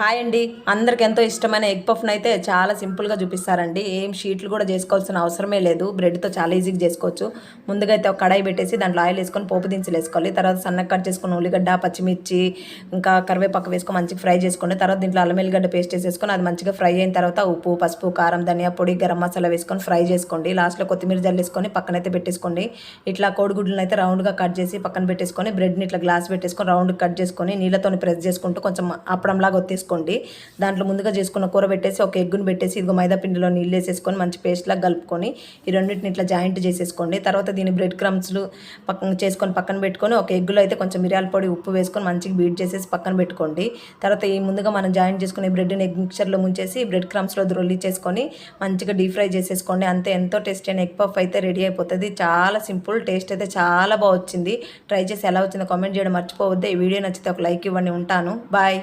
Hi అండి. అందరికి ఎంతో ఇష్టమైన ఎగ్ పఫ్ను అయితే చాలా సింపుల్గా చూపిస్తారండి. ఏం షీట్లు కూడా చేసుకోవాల్సిన అవసరమే లేదు. బ్రెడ్తో చాలా ఈజీగా చేసుకోవచ్చు. ముందుగా అయితే ఒక కడాయి పెట్టేసి దాంట్లో ఆయిల్ వేసుకొని పోపు దినుసులు వేసుకోవాలి. తర్వాత సన్నగా కట్ చేసుకుని ఉల్లిగడ్డ పచ్చిమిర్చి ఇంకా కరివేపాకు వేసుకొని మంచిగా ఫ్రై చేసుకోండి తర్వాత దీంట్లో అల్లం ఎల్లిగడ్డ పేస్ట్ వేసేసుకొని అది మంచిగా ఫ్రై అయిన తర్వాత ఉప్పు పసుపు కారం ధనియా పొడి గరం మసాలా వేసుకొని ఫ్రై చేసుకోండి. లాస్ట్లో కొత్తిమీర జల్లేసుకొని పక్కనైతే పెట్టేసుకోండి. ఇట్లా కోడిగుడ్లను అయితే రౌండ్గా కట్ చేసి పక్కన పెట్టేసుకొని బ్రెడ్ని ఇట్లా గ్లాస్ పెట్టేసుకొని రౌండ్ కట్ చేసుకొని నీళ్ళతో ప్రెస్ చేసుకుంటూ కొంచెం అప్పడంలాగా ఒత్తేసుకోండి దాంట్లో ముందుగా చేసుకున్న కూర పెట్టేసి ఒక ఎగ్గును పెట్టేసి ఇదిగో మైదా పిండిలో నీళ్ళు వేసేసుకొని మంచి పేస్ట్లా కలుపుకొని ఈ రెండింటిని ఇట్లా జాయింట్ చేసేసుకోండి. తర్వాత దీని బ్రెడ్ క్రమ్స్లు పక్కన చేసుకొని పక్కన పెట్టుకొని ఒక ఎగ్గులో అయితే కొంచెం మిరియాల పొడి ఉప్పు వేసుకొని మంచిగా బీట్ చేసేసి పక్కన పెట్టుకోండి. తర్వాత ఈ ముందుగా మనం జాయింట్ చేసుకునే బ్రెడ్ని ఎగ్ మిక్చర్లో ముంచేసి బ్రెడ్ క్రమ్స్లో రొల్లి చేసుకొని మంచిగా డీప్ ఫ్రై చేసేసుకోండి. అంతే ఎంతో టేస్ట్ అయిన ఎగ్ పఫ్ అయితే రెడీ అయిపోతుంది. చాలా సింపుల్ టేస్ట్ అయితే చాలా బాగా వచ్చింది. ట్రై చేసి ఎలా వచ్చిందో కామెంట్ చేయడం మర్చిపోవద్దు. ఈ వీడియో నచ్చితే ఒక లైక్ ఇవ్వండి. ఉంటాను. బాయ్